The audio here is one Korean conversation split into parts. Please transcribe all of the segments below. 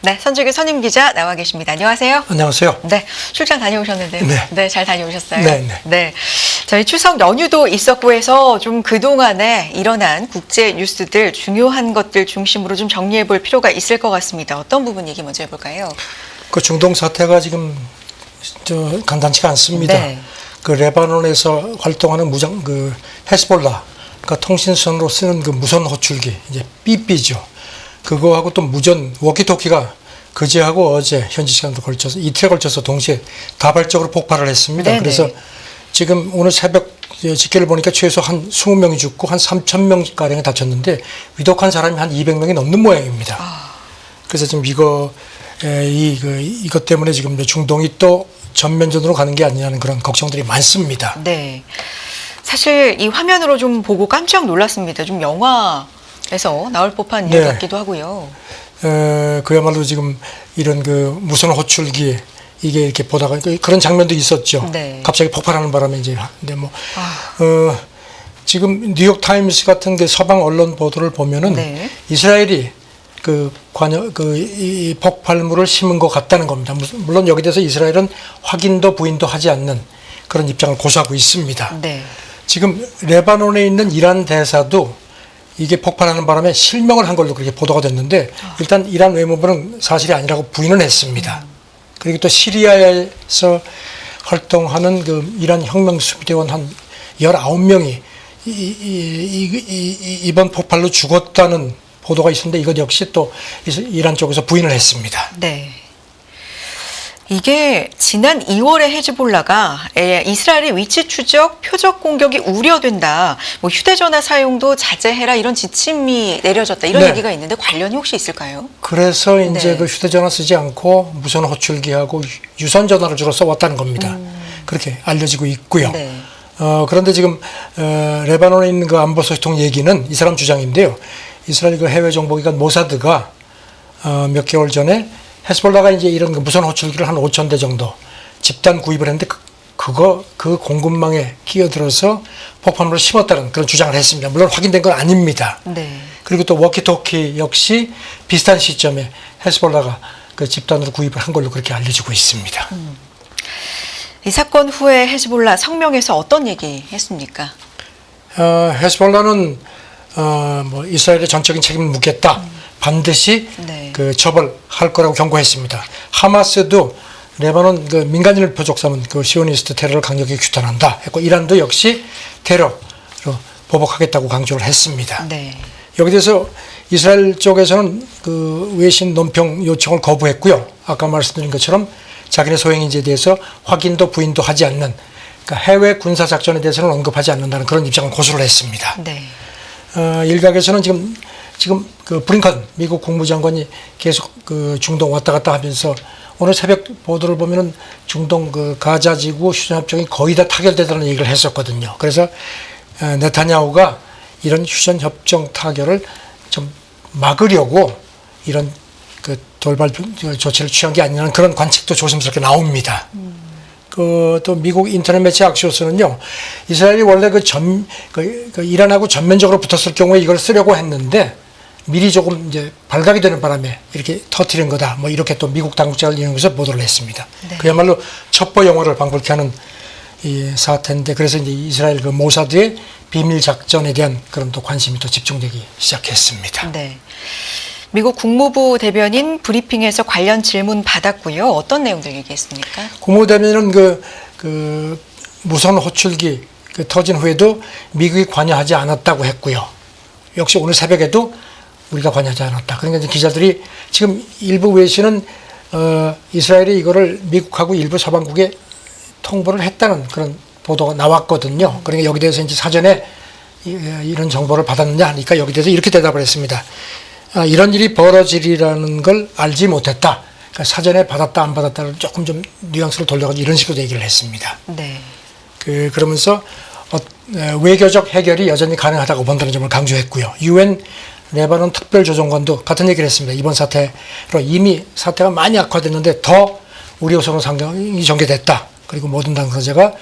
네, 선주기 선임 기자 나와 계십니다. 안녕하세요. 안녕하세요. 네, 출장 다녀오셨는데, 네. 잘 다녀오셨어요. 네, 네. 저희 추석 연휴도 있었고 해서 좀 그동안에 일어난 국제 뉴스들 중요한 것들 중심으로 좀 정리해 볼 필요가 있을 것 같습니다. 어떤 부분 얘기 먼저 해볼까요? 그 중동 사태가 지금 저 간단치가 않습니다. 네. 그 레바논에서 활동하는 무장 그 헤스볼라 그러니까 통신선으로 쓰는 그 무선 호출기 이제 삐삐죠. 그거하고 또 무전 워키토키가 그제하고 어제 현지 시간도 걸쳐서 이틀에 걸쳐서 동시에 다발적으로 폭발을 했습니다. 네네. 그래서 지금 오늘 새벽 집계를 보니까 최소 한 20명이 죽고 한 3천 명 가량이 다쳤는데 위독한 사람이 한 200명이 넘는 모양입니다. 그래서 지금 이거 에, 이 그, 이것 때문에 지금 중동이 또 전면전으로 가는 게 아니냐는 그런 걱정들이 많습니다. 네. 사실 이 화면으로 좀 보고 깜짝 놀랐습니다. 좀 영화 에서 나올 법한 이야기 네. 같기도 하고요. 에, 그야말로 지금 이런 그 무선 호출기 이게 이렇게 보다가 그- 그런 장면도 있었죠. 네. 갑자기 폭발하는 바람에 이제 근데 뭐 아. 어, 지금 뉴욕 타임스 같은 그 서방 언론 보도를 보면은 네. 이스라엘이 그 관여 그이 폭발물을 심은 것 같다는 겁니다. 무- 물론 여기 대해서 이스라엘은 확인도 부인도 하지 않는 그런 입장을 고수하고 있습니다. 네. 지금 레바논에 있는 이란 대사도 이게 폭발하는 바람에 실명을 한 걸로 그렇게 보도가 됐는데 일단 이란 외무부는 사실이 아니라고 부인은 했습니다. 그리고 또 시리아에서 활동하는 그 이란 혁명 수비대원 한 19명이 이, 이, 이, 이, 이 번 폭발로 죽었다는 보도가 있었는데 이것 역시 또 이란 쪽에서 부인을 했습니다. 네. 이게 지난 2월에 헤즈볼라가 에, 이스라엘의 위치 추적, 표적 공격이 우려된다. 뭐 휴대전화 사용도 자제해라 이런 지침이 내려졌다. 이런 네. 얘기가 있는데 관련이 혹시 있을까요? 그래서 이제 네. 그 휴대전화 쓰지 않고 무선 호출기하고 유- 유선 전화를 주로 써왔다는 겁니다. 그렇게 알려지고 있고요. 음. 네. 어, 그런데 지금 어, 레바논에 있는 그 안보 소통 얘기는 이 사람 주장인데요. 이스라엘 그 해외 정보기관 모사드가 어, 몇 개월 전에 헤스볼라가 이제 이런 그 무선 호출기를 한 5천 대 정도 집단 구입을 했는데 그, 그거 그 공급망에 끼어들어서 폭발물을 심었다는 그런 주장을 했습니다. 물론 확인된 건 아닙니다. 네. 그리고 또 워키토키 역시 비슷한 시점에 헤스볼라가 그 집단으로 구입을 한 걸로 그렇게 알려지고 있습니다. 이 사건 후에 헤즈볼라 성명에서 어떤 얘기 했습니까? 어, 헤스볼라는 어, 뭐 이스라엘의 전적인 책임을 묻겠다. 반드시 네. 그 처벌할 거라고 경고했습니다. 하마스도 레바논 그 민간인을 표적 삼은 그 시오니스트 테러를 강력히 규탄한다 했고 이란도 역시 테러로 보복하겠다고 강조를 했습니다. 네. 여기 대해서 이스라엘 쪽에서는 그 외신 논평 요청을 거부했고요. 아까 말씀드린 것처럼 자기네 소행인지에 대해서 확인도 부인도 하지 않는 그러니까 해외 군사 작전에 대해서는 언급하지 않는다는 그런 입장을 고수를 했습니다. 네. 어, 일각에서는 지금 지금 그 브링컨 미국 국무장관이 계속 그 중동 왔다 갔다 하면서 오늘 새벽 보도를 보면은 중동 그 가자 지구 휴전협정이 거의 다 타결되다는 얘기를 했었거든요. 그래서 어, 네타냐후가 이런 휴전협정 타결을 좀 막으려고 이런 그 돌발 조치를 취한 게 아니냐는 그런 관측도 조심스럽게 나옵니다. 그또 미국 인터넷 매체 악시오스는요 이스라엘이 원래 그 전 그, 그 이란하고 전면적으로 붙었을 경우에 이걸 쓰려고 했는데 미리 조금 이제 발각이 되는 바람에 이렇게 터트린 거다 뭐 이렇게 또 미국 당국자를 이용해서 보도를 했습니다. 네. 그야말로 첩보 영화를 방불케 하는 이 사태인데 그래서 이제 이스라엘 그 모사드의 비밀 작전에 대한 그런 또 관심이 또 집중되기 시작했습니다. 네. 미국 국무부 대변인 브리핑에서 관련 질문 받았고요. 어떤 내용들 얘기했습니까? 국무대변인은 그, 그 무선 호출기 그 터진 후에도 미국이 관여하지 않았다고 했고요. 역시 오늘 새벽에도 우리가 관여하지 않았다. 그러니까 이제 기자들이 지금 일부 외신은 어, 이스라엘이 이거를 미국하고 일부 서방국에 통보를 했다는 그런 보도가 나왔거든요. 그러니까 여기 대해서 이제 사전에 이- 이런 정보를 받았느냐 하니까 여기 대해서 이렇게 대답을 했습니다. 아, 이런 일이 벌어지리라는 걸 알지 못했다. 그러니까 사전에 받았다 안 받았다를 조금 좀 뉘앙스를 돌려가지고 이런 식으로 얘기를 했습니다. 네. 그 그러면서 어, 에, 외교적 해결이 여전히 가능하다고 본다는 점을 강조했고요. 유엔 레바논 특별조정관도 같은 얘기를 했습니다. 이번 사태로 이미 사태가 많이 악화됐는데 더 우려스러운 상황이 전개됐다. 그리고 모든 당사자가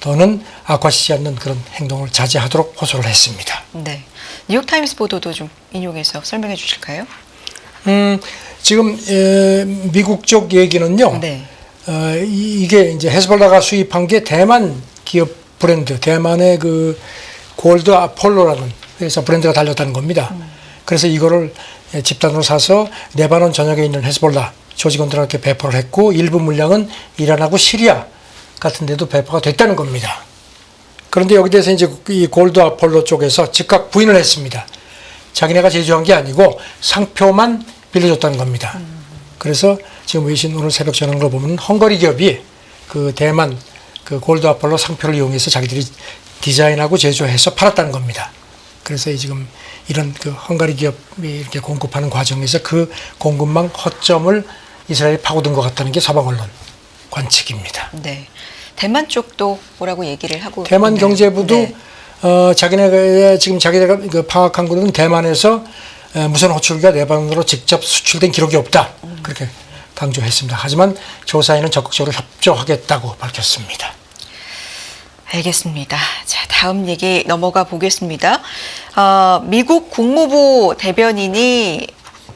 더는 악화시지 않는 그런 행동을 자제하도록 호소를 했습니다. 네. 뉴욕타임스 보도도 좀 인용해서 설명해 주실까요? 음, 지금 에, 미국 쪽 얘기는요. 네. 어, 이- 이게 이제 헤즈볼라가 수입한 게 대만 기업 브랜드, 대만의 그 골드 아폴로라는 회사 브랜드가 달렸다는 겁니다. 그래서 이거를 예, 집단으로 사서 레바논 전역에 있는 헤즈볼라 조직원들한테 배포를 했고 일부 물량은 이란하고 시리아 같은 데도 배포가 됐다는 겁니다. 그런데 여기 대해서 이제 이 골드 아폴로 쪽에서 즉각 부인을 했습니다. 자기네가 제조한 게 아니고 상표만 빌려줬다는 겁니다. 그래서 지금 외신 오늘 새벽 전한 걸 보면 헝가리 기업이 그 대만 그 골드 아폴로 상표를 이용해서 자기들이 디자인하고 제조해서 팔았다는 겁니다. 그래서 이 지금 이런 그 헝가리 기업이 이렇게 공급하는 과정에서 그 공급망 허점을 이스라엘이 파고든 것 같다는 게 서방 언론 관측입니다. 네. 대만 쪽도 뭐라고 얘기를 하고 대만 있나요? 경제부도 네. 어, 자기네가 지금 자기네가 그 파악한 거는 대만에서 에, 무선 호출기가 레바논으로 직접 수출된 기록이 없다 그렇게 강조했습니다. 하지만 조사에는 적극적으로 협조하겠다고 밝혔습니다. 알겠습니다. 자, 다음 얘기 넘어가 보겠습니다. 어, 미국 국무부 대변인이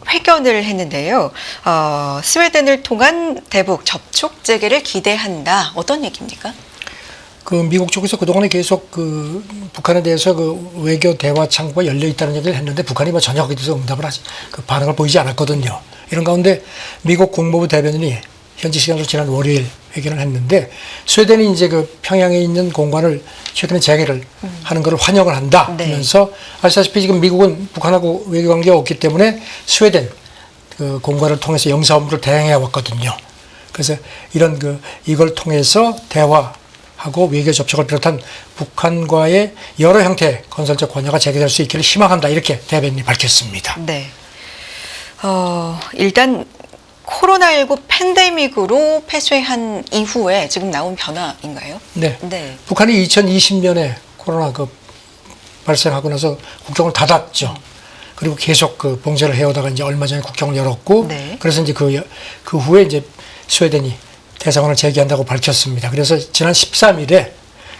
회견을 했는데요. 어, 스웨덴을 통한 대북 접촉 재개를 기대한다. 어떤 얘기입니까? 그 미국 쪽에서 그동안에 계속 그 북한에 대해서 그 외교 대화 창구가 열려 있다는 얘기를 했는데 북한이 뭐 전혀 거기에 대해서 응답을 하지 그 반응을 보이지 않았거든요. 이런 가운데 미국 국무부 대변인이 현지 시간으로 지난 월요일 회견을 했는데 스웨덴이 이제 그 평양에 있는 공간을 최근에 재개를 하는 것을 환영을 한다 네. 하면서 아시다시피 지금 미국은 북한하고 외교 관계가 없기 때문에 스웨덴 그 공간을 통해서 영사 업무를 대행해 왔거든요. 그래서 이런 그 이걸 통해서 대화 하고 외교 접촉을 비롯한 북한과의 여러 형태의 건설적 관여가 재개될 수 있기를 희망한다 이렇게 대변인이 밝혔습니다. 네. 어, 일단 코로나19 팬데믹으로 폐쇄한 이후에 지금 나온 변화인가요? 네. 네. 북한이 2020년에 코로나 그 발생하고 나서 국경을 닫았죠. 그리고 계속 그 봉쇄를 해오다가 이제 얼마 전에 국경을 열었고, 네. 그래서 이제 그, 여- 그 후에 이제 스웨덴이 대사관을 재개한다고 밝혔습니다. 그래서 지난 13일에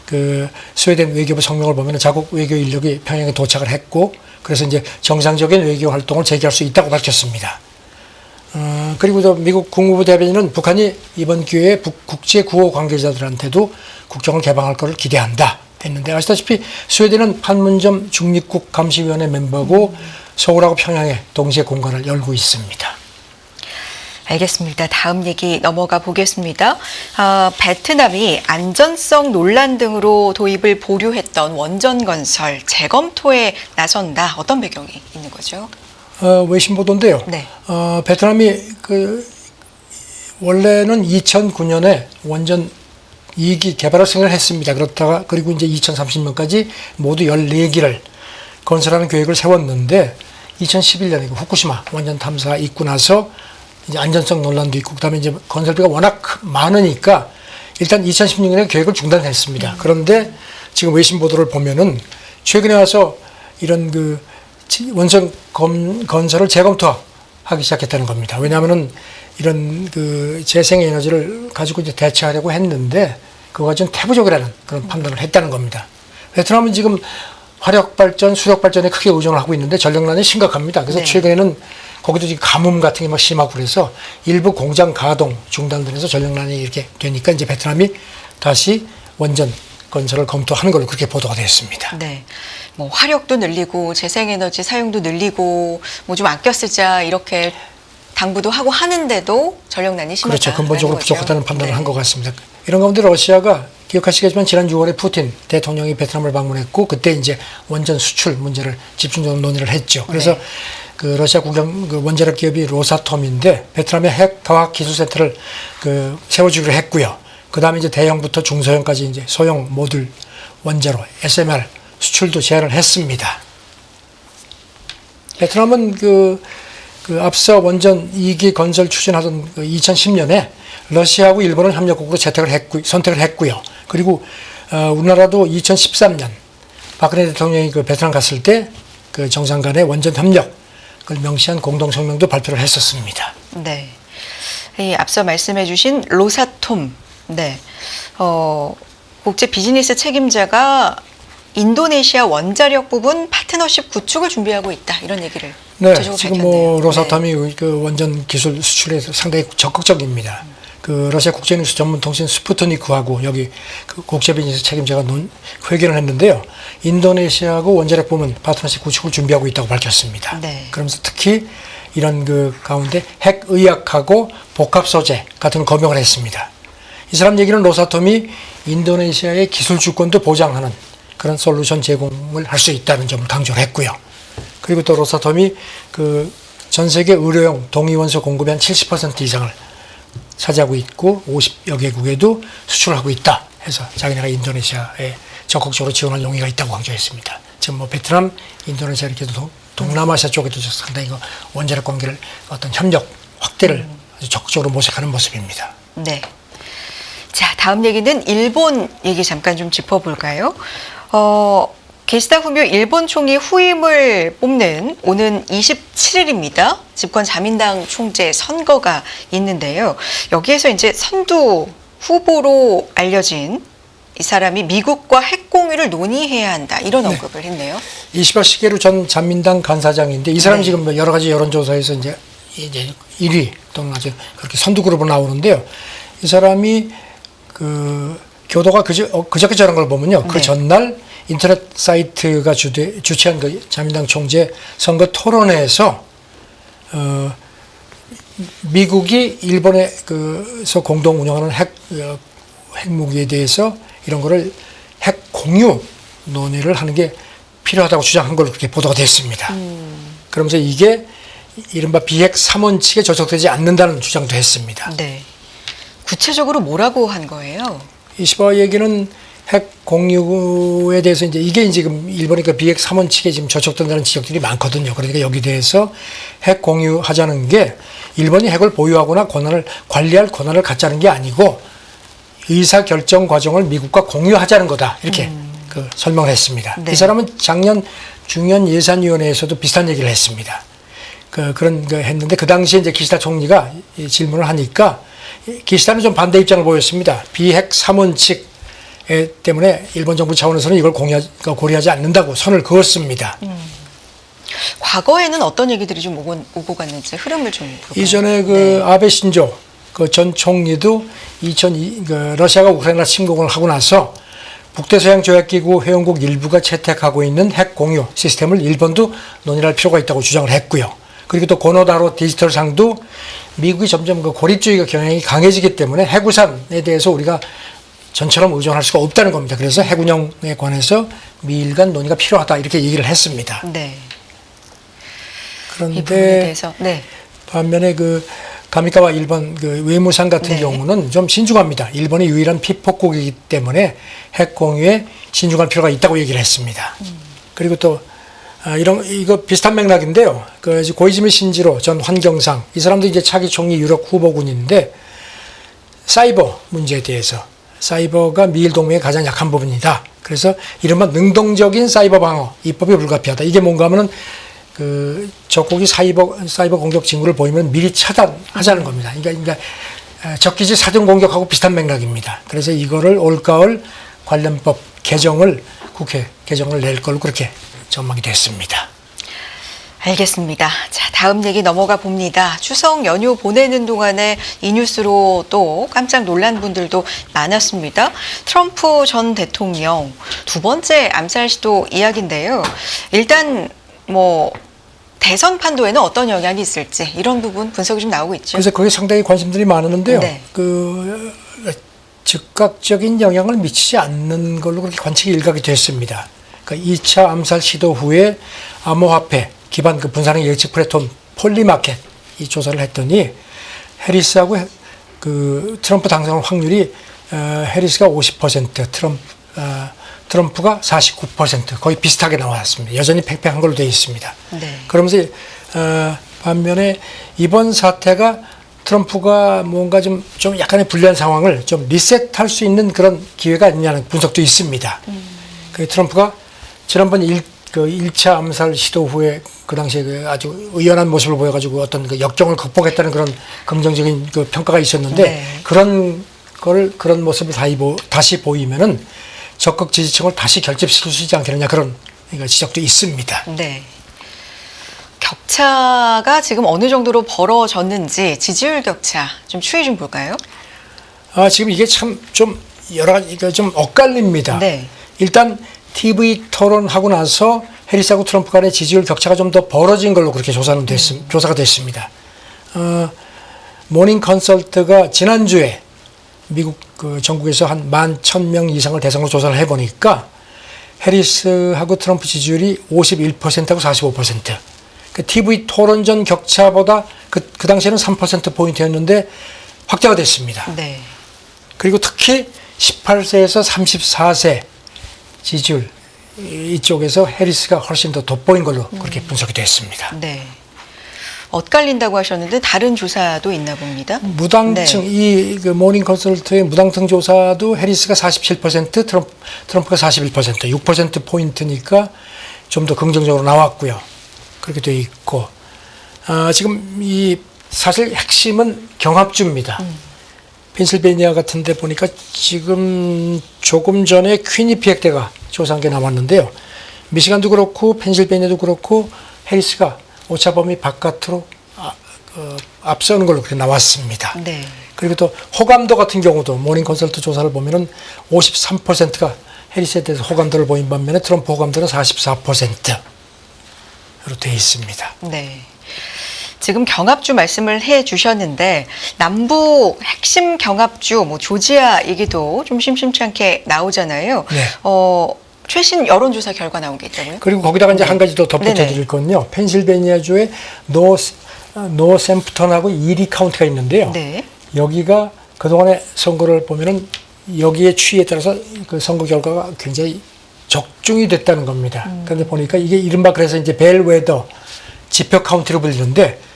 그 스웨덴 외교부 성명을 보면 자국 외교 인력이 평양에 도착을 했고, 그래서 이제 정상적인 외교 활동을 재개할 수 있다고 밝혔습니다. 어, 그리고 저 미국 국무부 대변인은 북한이 이번 기회에 북, 국제 구호 관계자들한테도 국경을 개방할 것을 기대한다 했는데 아시다시피 스웨덴은 판문점 중립국 감시위원회 멤버고 서울하고 평양에 동시에 공간을 열고 있습니다. 알겠습니다. 다음 얘기 넘어가 보겠습니다. 아, 베트남이 안전성 논란 등으로 도입을 보류했던 원전 건설 재검토에 나선다. 어떤 배경이 있는 거죠? 어, 외신 보도인데요. 네. 어, 베트남이 그 원래는 2009년에 원전 2기 개발을 승인을 했습니다. 그렇다가 그리고 이제 2030년까지 모두 14기를 건설하는 계획을 세웠는데 2011년에 그 후쿠시마 원전 탐사 있고 나서 이제 안전성 논란도 있고 그다음에 이제 건설비가 워낙 크- 많으니까 일단 2016년에 계획을 중단했습니다. 그런데 지금 외신 보도를 보면은 최근에 와서 이런 그 지- 원전 검, 건설을 재검토하기 시작했다는 겁니다. 왜냐하면은 이런 그 재생 에너지를 가지고 이제 대체하려고 했는데 그거가 좀 태부적이라는 그런 판단을 했다는 겁니다. 베트남은 지금 화력 발전, 수력 발전에 크게 의존을 하고 있는데 전력난이 심각합니다. 그래서 네. 최근에는 거기도 지금 가뭄 같은 게 막 심하고 그래서 일부 공장 가동 중단되면서 전력난이 이렇게 되니까 이제 베트남이 다시 원전 건설을 검토하는 걸로 그렇게 보도가 됐습니다. 네. 뭐 화력도 늘리고 재생에너지 사용도 늘리고 뭐 좀 아껴 쓰자 이렇게 당부도 하고 하는데도 전력난이 심하다. 그렇죠. 근본적으로 부족하다는 판단을 네. 한것 같습니다. 이런 가운데 러시아가 기억하시겠지만 지난 6월에 푸틴 대통령이 베트남을 방문했고 그때 이제 원전 수출 문제를 집중적으로 논의를 했죠. 그래서 네. 그 러시아 국영 그 원자력 기업이 로사톰인데 베트남의 핵 과학 기술 센터를 그 세워주기로 했고요. 그 다음에 이제 대형부터 중소형까지 이제 소형 모듈 원자로 SMR 수출도 제한을 했습니다. 베트남은 그, 그 앞서 원전 2기 건설 추진하던 그 2010년에 러시아하고 일본을 협력국으로 채택을 했고, 선택을 했고요. 그리고 어, 우리나라도 2013년 박근혜 대통령이 그 베트남 갔을 때 그 정상 간의 원전 협력을 명시한 공동 성명도 발표를 했었습니다. 네. 이 앞서 말씀해 주신 로사톰, 네, 어, 국제 비즈니스 책임자가 인도네시아 원자력 부분 파트너십 구축을 준비하고 있다 이런 얘기를 네, 지금 밝혔네요. 뭐 네. 로사탐이 그 원전 기술 수출에서 상당히 적극적입니다. 그 러시아 국제뉴스 전문 통신 스푸트니크하고 여기 그 국제비즈니스 책임자가 논, 회견을 했는데요. 인도네시아하고 원자력 부문 파트너십 구축을 준비하고 있다고 밝혔습니다. 네. 그러면서 특히 이런 그 가운데 핵의학하고 복합 소재 같은 걸 거명을 했습니다. 이 사람 얘기는 로사톰이 인도네시아의 기술 주권도 보장하는 그런 솔루션 제공을 할 수 있다는 점을 강조를 했고요. 그리고 또 로사톰이 그 전 세계 의료용 동위원소 공급의 한 70% 이상을 차지하고 있고 50여 개국에도 수출하고 있다 해서 자기네가 인도네시아에 적극적으로 지원할 용의가 있다고 강조했습니다. 지금 뭐 베트남, 인도네시아 이렇게 도- 동남아시아 쪽에도 상당히 그 원자력 관계를 어떤 협력 확대를 아주 적극적으로 모색하는 모습입니다. 네. 자, 다음 얘기는 일본 얘기 잠깐 좀 짚어볼까요? 어, 게시다 후미오 일본 총리 후임을 뽑는 오는 27일입니다. 집권 자민당 총재 선거가 있는데요. 여기에서 이제 선두 후보로 알려진 이 사람이 미국과 핵 공유를 논의해야 한다 이런 언급을 했네요. 이시바 시게루 전 잔민당 간사장인데 이 사람이 네. 지금 뭐 여러 가지 여론조사에서 이제 이제 1위 또는 아주 그렇게 선두 그룹으로 나오는데요. 이 사람이 그 교도가 그저 어, 그저께 저런 걸 보면요. 그 네. 전날 인터넷 사이트가 주대, 주최한 그 자민당 총재 선거 토론회에서 어, 미국이 일본에 그서 공동 운영하는 핵 어, 핵무기에 대해서 이런 거를 핵 공유 논의를 하는 게 필요하다고 주장한 걸로 그렇게 보도가 됐습니다. 그러면서 이게 이른바 비핵 3원칙에 저촉되지 않는다는 주장도 했습니다. 네. 구체적으로 뭐라고 한 거예요? 이시바 얘기는 핵 공유에 대해서 이제 이게 지금 일본이 그 비핵 3원칙에 지금 저촉된다는 지적들이 많거든요. 그러니까 여기 대해서 핵 공유하자는 게 일본이 핵을 보유하거나 권한을 관리할 권한을 갖자는 게 아니고 의사 결정 과정을 미국과 공유하자는 거다. 이렇게 그 설명을 했습니다. 네. 이 사람은 작년 중년 예산위원회에서도 비슷한 얘기를 했습니다. 그 그런 거 했는데 그 당시에 이제 기시다 총리가 이 질문을 하니까 이 기시다는 좀 반대 입장을 보였습니다. 비핵 3원칙 때문에 일본 정부 차원에서는 이걸 공유하지, 고려하지 않는다고 선을 그었습니다. 과거에는 어떤 얘기들이 좀 오고, 오고 갔는지 흐름을 좀 볼까요? 이전에 그 네. 아베 신조 그 전 총리도 2002 그 러시아가 우크라이나 침공을 하고 나서 북대서양 조약기구 회원국 일부가 채택하고 있는 핵 공유 시스템을 일본도 논의할 필요가 있다고 주장을 했고요. 그리고 또 고노다로 디지털 상도 미국이 점점 그 고립주의가 경향이 강해지기 때문에 핵우산에 대해서 우리가 전처럼 의존할 수가 없다는 겁니다. 그래서 핵운영에 관해서 미일 간 논의가 필요하다 이렇게 얘기를 했습니다. 네. 그런데 네. 반면에 그 가미카와 일본 그 외무상 같은 네. 경우는 좀 신중합니다. 일본이 유일한 피폭국이기 때문에 핵 공유에 신중할 필요가 있다고 얘기를 했습니다. 그리고 또 아, 이런 이거 비슷한 맥락인데요. 그 고이즈미 신지로 전 환경상 이 사람도 이제 차기 총리 유력 후보군인데 사이버 문제에 대해서 사이버가 미일 동맹의 가장 약한 부분이다. 그래서 이른바 능동적인 사이버 방어 입법이 불가피하다. 이게 뭔가 하면은 그 적국이 사이버 사이버 공격 징후를 보이면 미리 차단하자는 겁니다. 그러니까, 그러니까 에, 적기지 사전 공격하고 비슷한 맥락입니다. 그래서 이거를 올가을 관련법 개정을 국회 개정을 낼 걸로 그렇게 전망이 됐습니다. 알겠습니다. 자, 다음 얘기 넘어가 봅니다. 추석 연휴 보내는 동안에 이 뉴스로 또 깜짝 놀란 분들도 많았습니다. 트럼프 전 대통령 두 번째 암살 시도 이야기인데요. 일단 뭐 대선 판도에는 어떤 영향이 있을지 이런 부분 분석이 좀 나오고 있죠. 그래서 거기에 상당히 관심들이 많았는데요. 네. 그 어, 즉각적인 영향을 미치지 않는 걸로 그렇게 관측이 일각이 됐습니다. 그러니까 2차 암살 시도 후에 암호화폐 기반 그 분산형 예측 플랫폼 폴리마켓 이 조사를 했더니 해리스하고 해- 그 트럼프 당선 확률이 어, 해리스가 50% 트럼프 어, 트럼프가 49% 거의 비슷하게 나왔습니다. 여전히 팽팽한 걸로 되어 있습니다. 네. 그러면서 어, 반면에 이번 사태가 트럼프가 뭔가 좀, 좀 약간의 불리한 상황을 좀 리셋할 수 있는 그런 기회가 아니냐는 분석도 있습니다. 그 트럼프가 지난번 일, 그 1차 암살 시도 후에 그 당시에 그 아주 의연한 모습을 보여가지고 어떤 그 역경을 극복했다는 그런 긍정적인 그 평가가 있었는데 네. 그런 걸 그런 모습을 다시, 보, 다시 보이면은 적극 지지층을 다시 결집시킬 수 있지 않겠느냐 그런 지적도 있습니다. 네. 격차가 지금 어느 정도로 벌어졌는지 지지율 격차 좀 추이 좀 볼까요? 아, 지금 이게 참 좀 여러 가지 좀 엇갈립니다. 네. 일단 TV 토론하고 나서 해리스하고 트럼프 간의 지지율 격차가 좀 더 벌어진 걸로 그렇게 조사는 됐, 음. 조사가 됐습니다. 어, 모닝 컨설트가 지난주에 미국 그 전국에서 한만천명 이상을 대상으로 조사를 해보니까 해리스하고 트럼프 지지율이 51%하고 45%. 그 TV 토론전 격차보다 그, 그 당시에는 3% 포인트였는데 확대가 됐습니다. 네. 그리고 특히 18세에서 34세 지지율 이- 이쪽에서 해리스가 훨씬 더 돋보인 걸로 그렇게 분석이 됐습니다. 네. 엇갈린다고 하셨는데 다른 조사도 있나 봅니다. 무당층 네. 이그 모닝 컨설트의 무당층 조사도 해리스가 47% 트럼프, 트럼프가 41% 6% 포인트니까 좀 더 긍정적으로 나왔고요. 그렇게 돼 있고 아, 지금 이 사실 핵심은 경합주입니다. 펜실베니아 같은 데 보니까 지금 조금 전에 퀴니피엑 대가 조사한 게 나왔는데요. 미시간도 그렇고 펜실베니아도 그렇고 해리스가 오차범위 바깥으로 아, 어, 앞서는 걸로 그렇게 나왔습니다. 네. 그리고 또 호감도 같은 경우도 모닝 컨설트 조사를 보면은 53%가 해리스에 대해서 호감도를 보인 반면에 트럼프 호감도는 44%로 되어 있습니다. 네. 지금 경합주 말씀을 해 주셨는데 남북 핵심 경합주 뭐 조지아 얘기도 좀 심심치 않게 나오잖아요. 네. 어, 최신 여론조사 결과 나온 게 있다고요? 그리고 거기다가 이제 한 가지 더 덧붙여. 드릴 건요. 펜실베니아주의 노, 노샘프턴하고 이리 카운티가 있는데요. 네. 여기가 그동안의 선거를 보면은 여기에 취에 따라서 그 선거 결과가 굉장히 적중이 됐다는 겁니다. 그런데 보니까 이게 이른바 그래서 이제 벨웨더 지표 카운티로 불리는데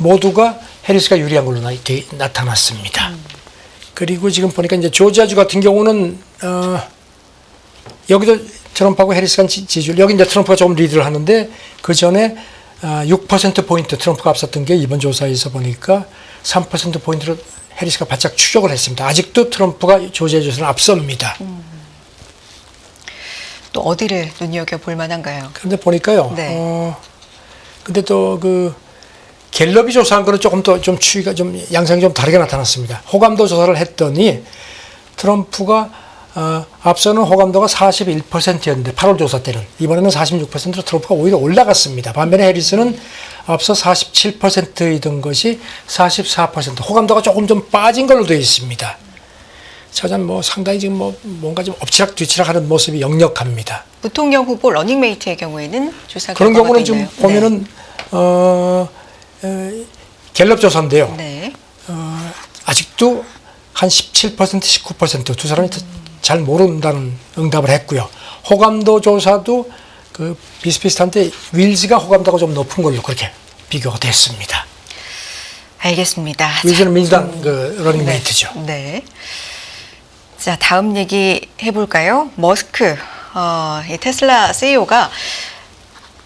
모두가 해리스가 유리한 걸로 나, 되- 나타났습니다. 그리고 지금 보니까 이제 조지아주 같은 경우는 어, 여기도 트럼프하고 해리스가 지- 지지율 여기 이제 트럼프가 조금 리드를 하는데 그 전에 6% 포인트 트럼프가 앞섰던 게 이번 조사에서 보니까 3% 포인트로 해리스가 바짝 추격을 했습니다. 아직도 트럼프가 조지아 주에서는 앞섭니다. 또 어디를 눈여겨 볼 만한가요? 그런데 보니까요. 네. 어, 근데 또그 갤럽이 조사한 거는 조금 더 좀 추이가 좀 양상이 좀 다르게 나타났습니다. 호감도 조사를 했더니 트럼프가 어, 앞서는 호감도가 41%였는데 8월 조사 때는 이번에는 46%로 트럼프가 오히려 올라갔습니다. 반면에 해리스는 앞서 47%이던 것이 44% 호감도가 조금 좀 빠진 걸로 되어 있습니다. 저는 뭐 상당히 지금 뭐 뭔가 좀 엎치락 뒤치락하는 모습이 역력합니다. 부통령 후보 러닝메이트의 경우에는 조사 그런 경우는 있나요? 보면은 어, 에, 갤럽 조사인데요. 네. 어, 아직도 한 17% 19%두 사람이 더잘 모른다는 응답을 했고요. 호감도 조사도 그 비슷비슷한데 윌즈가 호감도가 좀 높은 걸로 그렇게 비교가 됐습니다. 알겠습니다. 윌즈는 민주당 그 러닝메이트죠. 네. 자, 다음 얘기 해볼까요? 머스크, 어, 이 테슬라 CEO가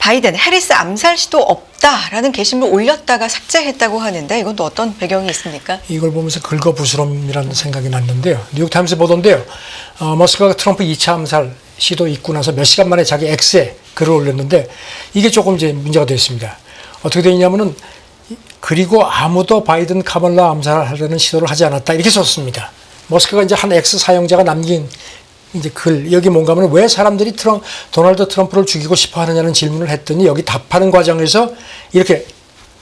바이든, 해리스 암살 시도 없다라는 게시물 올렸다가 삭제했다고 하는데 이건 또 어떤 배경이 있습니까? 이걸 보면서 긁어부스럼이라는 생각이 났는데요. 뉴욕타임스 보도인데요. 어, 머스크가 트럼프 2차 암살 시도 있고 나서 몇 시간 만에 자기 X에 글을 올렸는데 이게 조금 이제 문제가 됐습니다. 어떻게 되냐면은 그리고 아무도 바이든 카멀라 암살하려는 시도를 하지 않았다 이렇게 썼습니다. 머스크가 이제 한 X 사용자가 남긴 이제 글 여기 뭔가 하면 왜 사람들이 트럼, 도널드 트럼프를 죽이고 싶어 하느냐는 질문을 했더니 여기 답하는 과정에서 이렇게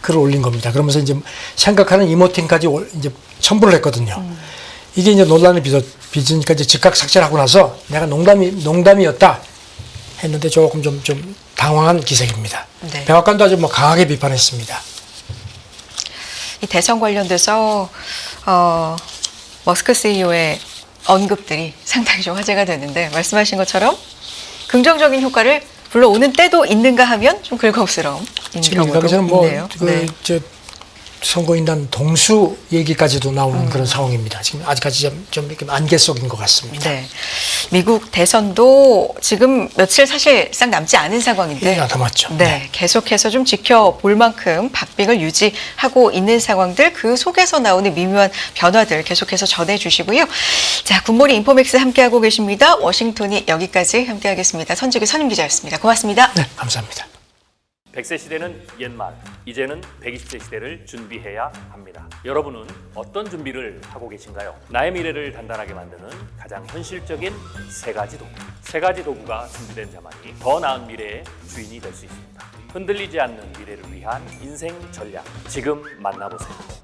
글을 올린 겁니다. 그러면서 이제 생각하는 이모팅까지 올- 이제 첨부를 했거든요. 이게 이제 논란을 빚어, 빚으니까 이제 즉각 삭제를 하고 나서 내가 농담이, 농담이었다 했는데 조금 좀, 좀 당황한 기색입니다. 네. 백악관도 아주 뭐 강하게 비판했습니다. 이 대선 관련돼서 어, 머스크 CEO의 언급들이 상당히 좀 화제가 되는데 말씀하신 것처럼 긍정적인 효과를 불러오는 때도 있는가 하면 좀 긁어스러운 지금 경우도 일각에서는 뭐, 있네요. 그, 네. 저, 선거인단 동수 얘기까지도 나오는 그런 상황입니다. 지금 아직까지 좀, 좀 이렇게 안개 속인 것 같습니다. 네. 미국 대선도 지금 며칠 사실상 남지 않은 상황인데. 1년 남았죠. 네. 계속해서 좀 지켜볼 만큼 박빙을 유지하고 있는 상황들 그 속에서 나오는 미묘한 변화들 계속해서 전해주시고요. 자, 굿모닝 인포맥스 함께하고 계십니다. 워싱턴이 여기까지 함께하겠습니다. 선직의 선임 기자였습니다. 고맙습니다. 네, 감사합니다. 100세 시대는 옛말, 이제는 120세 시대를 준비해야 합니다. 여러분은 어떤 준비를 하고 계신가요? 나의 미래를 단단하게 만드는 가장 현실적인 세 가지 도구. 세 가지 도구가 준비된 자만이 더 나은 미래의 주인이 될 수 있습니다. 흔들리지 않는 미래를 위한 인생 전략. 지금 만나보세요.